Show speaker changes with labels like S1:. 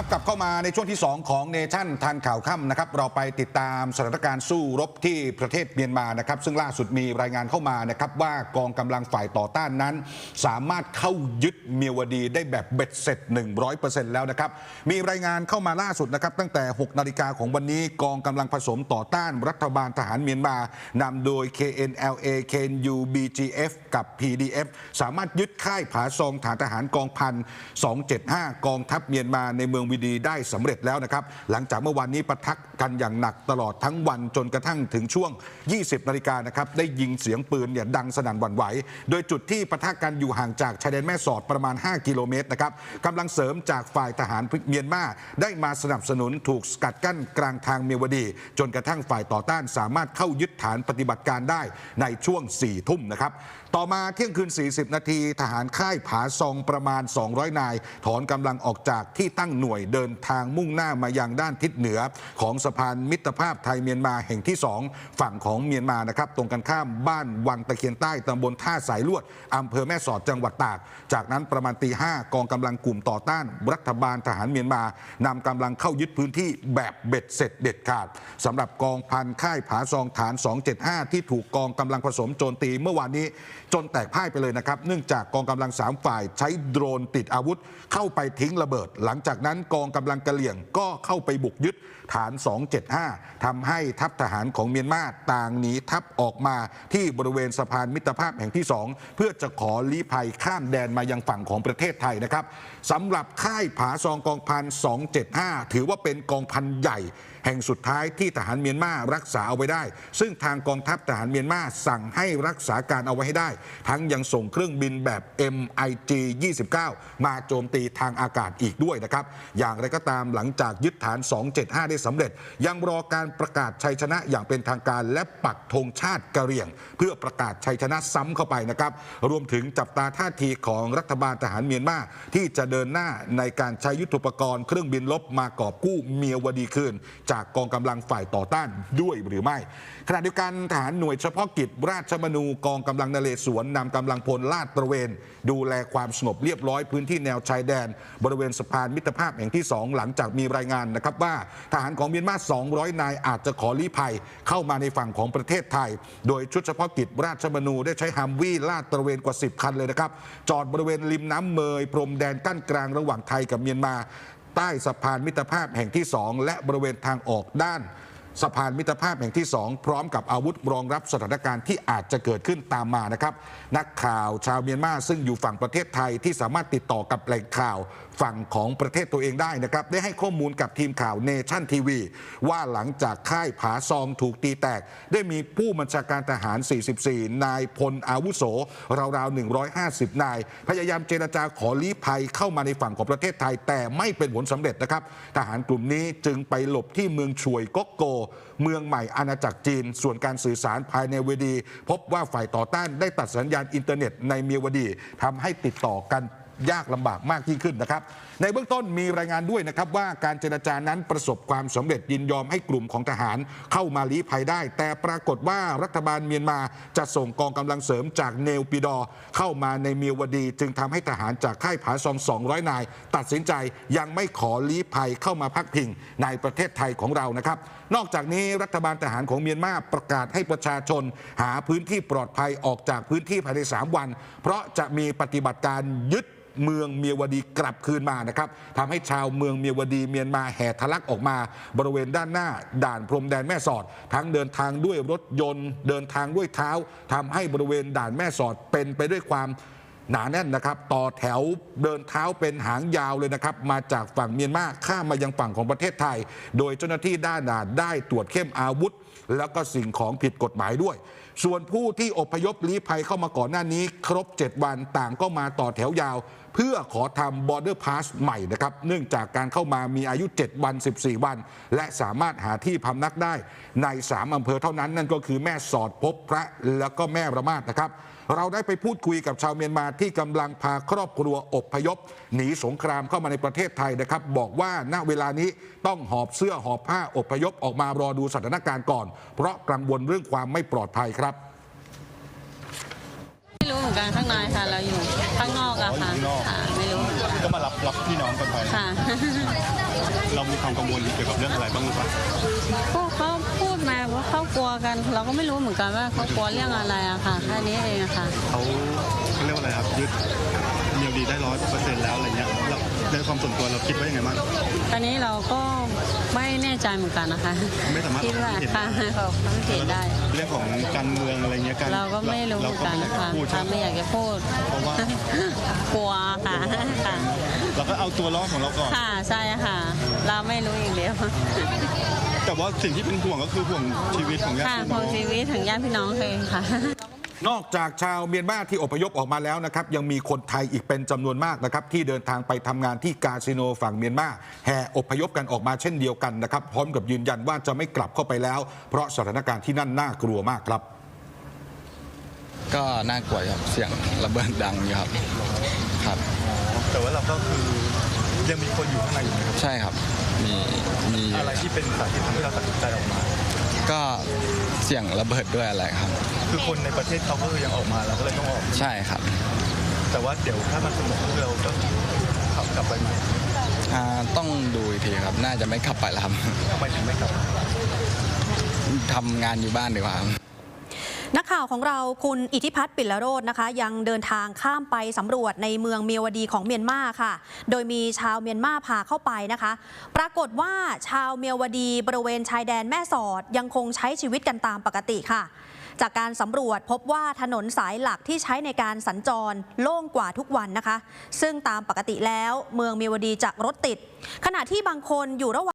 S1: ครับกลับเข้ามาในช่วงที่ 2 ของเนชั่นทันข่าวค่ำนะครับเราไปติดตามสถานการณ์สู้รบที่ประเทศเมียนมานะครับ ซึ่งล่าสุดมีรายงานเข้ามานะครับว่ากองกำลังฝ่ายต่อต้านนั้น สามารถเข้ายึดเมียวดีได้แบบเบ็ดเสร็จ 100%แล้วนะครับ มีรายงานเข้ามาล่าสุดนะครับ ตั้งแต่ 6 นาฬิกาของวันนี้กองกำลังผสมต่อต้านรัฐบาลทหารเมียนมานำโดย KNLA KNU BGF กับ PDF สามารถยึดค่ายผาซองฐานทหารกองพัน275 กองทัพเมียนมาในเมืองวิดีได้สำเร็จแล้วนะครับ หลังจากเมื่อวานนี้ปะทะกันอย่างหนักตลอดทั้งวันจนกระทั่งถึงช่วง 20 นาฬิกานะครับ ได้ยิงเสียงปืนเนี่ยดังสนั่นหวั่นไหว โดยจุดที่ปะทะกันอยู่ห่างจากชายแดนแม่สอดประมาณ 5 กิโลเมตรนะครับกำลังเสริมจากฝ่ายทหารเมียนมาได้มาสนับสนุนถูกสกัดกั้นกลางทางเมียวดี จนกระทั่งฝ่ายต่อต้านสามารถเข้ายึดฐานปฏิบัติการได้ในช่วง 4 ทุ่มนะครับต่อมาเที่ยงคืน 40 นาทีทหารค่ายผาซองประมาณ 200 นาย ถอนกำลังออกจากที่ตั้งหน่วยเดินทางมุ่งหน้ามายังด้านทิศเหนือ ของสะพานมิตรภาพไทยเมียนมาแห่งที่ 2 ฝั่งของเมียนมานะครับตรงกันข้ามบ้านวังตะเคียนใต้ตำบลท่าสายลวดอำเภอแม่สอดจังหวัดตาก จากนั้นประมาณตีห้ากองกำลังกลุ่มต่อต้าน รัฐบาลทหารเมียนมานำกำลังเข้ายึดพื้นที่แบบเบ็ดเสร็จเด็ดขาดสำหรับกองพันค่ายผาซองฐาน 275 ที่ถูกกองกำลังผสมโจมตีเมื่อวานนี้จนแตกพ่ายไปเลยนะครับ เนื่องจากกองกำลัง3ฝ่ายใช้โดรนติดอาวุธ เข้าไปทิ้งระเบิด หลังจากนั้นกองกำลังกะเหลี่ยงก็เข้าไปบุกยึดฐาน 275ทำให้ทัพทหารของเมียนมาต่างหนีทัพออกมาที่บริเวณสะพานมิตรภาพแห่งที่ 2 เพื่อจะขอลี้ภัยข้ามแดนมายังฝั่งของประเทศไทยนะครับสำหรับค่ายผาซองกองพัน 275 ถือว่าเป็นกองพันใหญ่แห่งสุดท้ายที่ทหารเมียนมารักษาเอาไว้ได้ ซึ่งทางกองทัพทหารเมียนมาสั่งให้รักษาการเอาไว้ให้ได้ ทั้งยังส่งเครื่องบินแบบ MiG 29 มาโจมตีทางอากาศอีกด้วยนะครับ อย่างไรก็ตามหลังจากยึดฐาน 275 ได้สำเร็จ ยังรอการประกาศชัยชนะอย่างเป็นทางการและปักธงชาติกะเหรี่ยง เพื่อประกาศชัยชนะซ้ำเข้าไปนะครับ รวมถึงจับตาท่าทีของรัฐบาลทหารเมียนมาที่จะเดินหน้าในการใช้ยุทธปกรณ์เครื่องบินลบมากอบกู้เมียวดีคืนจากกองกำลังฝ่ายต่อต้านด้วยหรือไม่ ขณะเดียวกันทหารหน่วยเฉพาะกิจราชมนูกองกำลังนเรศวรนำกำลังพลลาดตระเวน ดูแลความสงบเรียบร้อยพื้นที่แนวชายแดน บริเวณสะพานมิตรภาพแห่งที่ 2 หลังจากมีรายงานนะครับว่าทหารของเมียนมา 200 นายอาจจะขอลี้ภัยเข้ามาในฝั่งของประเทศไทย โดยชุดเฉพาะกิจราชมนูได้ใช้ฮัมวี่ลาดตระเวนกว่า 10 คันเลยนะครับจอดบริเวณริมน้ำเมยพรมแดนกั้นกลางระหว่างไทยกับเมียนมา ใต้สะพานมิตรภาพแห่งที่ 2 และบริเวณทางออกด้าน สะพานมิตรภาพแห่งที่ 2 พร้อมกับอาวุธรองรับสถานการณ์ที่อาจจะเกิดขึ้นตามมานะครับ นักข่าวชาวเมียนมาซึ่งอยู่ฝั่งประเทศไทยที่สามารถติดต่อกับแหล่งข่าวฝั่งของประเทศตัวเองได้นะครับ ได้ให้ข้อมูลกับทีมข่าวเนชั่นทีวีว่าหลังจากค่ายผาซองถูกตีแตก ได้มีผู้บัญชาการทหาร 44 นายพลอาวุโส ราวๆ 150 นาย พยายามเจรจาขอลี้ภัยเข้ามาในฝั่งของประเทศไทย แต่ไม่เป็นผลสำเร็จนะครับ ทหารกลุ่มนี้จึงไปหลบที่เมืองช่วยก๊กโกเมืองใหม่อาณาจักรจีน ส่วนการสื่อสารภายในเวดี พบว่าฝ่ายต่อต้านได้ตัดสัญญาณอินเทอร์เน็ตในเมียวดีทำให้ติดต่อกัน ยากลำบากมากยิ่งขึ้นนะครับ ในเบื้องต้นมีรายงานด้วยนะครับว่าการเจรจานั้นประสบความสำเร็จยินยอมให้กลุ่มของทหารเข้ามาลี้ภัยได้ แต่ปรากฏว่ารัฐบาลเมียนมาจะส่งกองกำลังเสริมจากเนลปิดอเข้ามาในเมียวดี จึงทำให้ทหารจากค่ายผาซอง 200 นาย ตัดสินใจยังไม่ขอลี้ภัยเข้ามาพักพิงในประเทศไทยของเรานะครับ นอกจากนี้รัฐบาลทหารของเมียนมาประกาศให้ประชาชน หาพื้นที่ปลอดภัยออกจากพื้นที่ภายใน 3 วัน เพราะจะมีปฏิบัติการยึดเมืองเมียวดีกลับคืนมานะครับทำให้ชาวเมืองเมียวดีเมียนมาแห่ทะลักออกมา บริเวณด้านหน้า ด่านพรมแดนแม่สอด ทั้งเดินทางด้วยรถยนต์ เดินทางด้วยเท้าทำให้บริเวณด่านแม่สอดเป็นไปด้วยความ หนาแน่นนะครับ ต่อแถวเดินเท้าเป็นหางยาวเลยนะครับ มาจากฝั่งเมียนมาข้ามมายังฝั่งของประเทศไทย โดยเจ้าหน้าที่ด้านด่านได้ตรวจเข้มอาวุธ แล้วก็สิ่งของผิดกฎหมายด้วย ส่วนผู้ที่อพยพลี้ภัยเข้ามาก่อนหน้านี้ ครบ 7 วันต่างก็มาต่อแถวยาว เพื่อขอทำ border pass ใหม่นะครับ เนื่องจากการเข้ามามีอายุ 7 วัน 14 วัน และสามารถหาที่พำนักได้ใน 3อำเภอเท่านั้นนั่นก็คือแม่สอดพบพระแล้วก็แม่ระมาดนะครับ เราได้ไปพูดคุยกับชาวเมียนมาที่กำลังพาครอบครัวอพยพ หนีสงครามเข้ามาในประเทศไทยนะครับ บอกว่าณเวลานี้ต้องหอบเสื้อหอบผ้าอพยพออกมารอดูสถานการณ์ก่อน เพราะกังวลเรื่องความไม่ปลอดภัยครับ
S2: ไม่รู้เหมือนกันข้างในค่ะเราอยู่ข้างนอกอะค่ะ
S3: ก
S2: ค่ะไม่รู้
S3: ก็มารับรับพี่น้องกันไป
S2: ค่ะ
S3: เรามีความกังวลเกี่ยวกับเรื่องอะไรบ้างหรือเปล่า
S2: ก็เขาพูดมาว่าเขากลัวกัน เราก็ไม่รู้เหมือนกันว่าเขากลัวเรื่องอะไรอะค่ะแค่นี้เองอะค่ะ
S3: เขา เขาเรียกว่าอะไรครับยึดเมียวดีได้ร้อยเปอร์เซ็นต์แล้วอะไรเงี้ยเราในความส่วนตัวเราคิดว่ายังไงบ้าง
S2: ตอนนี้เราก็ไม่แน่ใจเหมือนกันนะคะ
S3: ไม่สามารถ
S2: คิดว่า
S3: เห็น
S2: ค่ะเขาไม่เห็นได้
S3: เรื่องของการเมืองอะไรเงี้ยการ
S2: เราก็ไม่รู้เหมือนกัน
S3: เราก็
S2: ค่ะ
S3: ไม่อยากจะพูดใช่
S2: ค่ะ
S3: ไหม
S2: ไม่อยากจะพูด
S3: เพราะว่า
S2: กลัวค่ะค่ะ
S3: เราก็เอาตัวรอดของเราก่อน
S2: ค่ะใช่ค่ะ เราไม่รู้อย่างเดียว
S3: แต่ว่าสิ่งที่เป็นห่วงก็คือห่วงชีวิตของญาติ
S2: ค่ะ
S3: พี่
S2: ข
S3: น้
S2: อ
S3: องง
S2: ชีวิตถึงญาติพี่น้องเคยค่ะ
S1: นอกจากชาวเมียนมาที่อพยพออกมาแล้วนะครับยังมีคนไทยอีกเป็นจำนวนมากนะครับที่เดินทางไปทำงานที่กาสิโนฝั่งเมียนมาแห่อพยพกันออกมาเช่นเดียวกันนะครับ พร้อมกับยืนยันว่าจะไม่กลับเข้าไปแล้ว เพราะสถานการณ์ที่นั่นน่ากลัวมากครับ
S4: ก็น่ากลัวครับเสียงระเบิดดังอยู่ครับครับ
S3: แต่ว่าเราก็คือยังมีคนอยู่ข้างในอยู่นะครับ
S4: ใช่ครับมีมี
S3: อะไรที่เป็นสาเหตุทำให้เราตัดสินใจออกมา
S4: ก็เสียงระเบิดด้วยอะไรครับ
S3: คือคนในประเทศเขาก็คือยังออกมาเราก็เลยต้องออก
S4: ใช่ครับ
S3: แต่ว่าเดี๋ยวถ้ามันสงบก็คือเราก็ขับกลับไปใหม่
S4: อ่าต้องดูอีกทีครับ น่าจะไม่ขับไปแล้วครับ
S3: ทำไมถึงไม่กลับ
S4: ทำงานอยู่บ้านดีกว่าครับ
S5: นักข่าวของเราคุณอิทธิพัฒน์ปิ่นละโรจน์นะคะ ยังเดินทางข้ามไปสำรวจในเมืองเมียวดีของเมียนมาค่ะ โดยมีชาวเมียนมาพาเข้าไปนะคะ ปรากฏว่าชาวเมียวดีบริเวณชายแดนแม่สอดยังคงใช้ชีวิตกันตามปกติค่ะ จากการสำรวจพบว่าถนนสายหลักที่ใช้ในการสัญจรโล่งกว่าทุกวันนะคะ ซึ่งตามปกติแล้วเมืองมีวดีจะรถติด ขณะที่บางคนอยู่ระหว่าง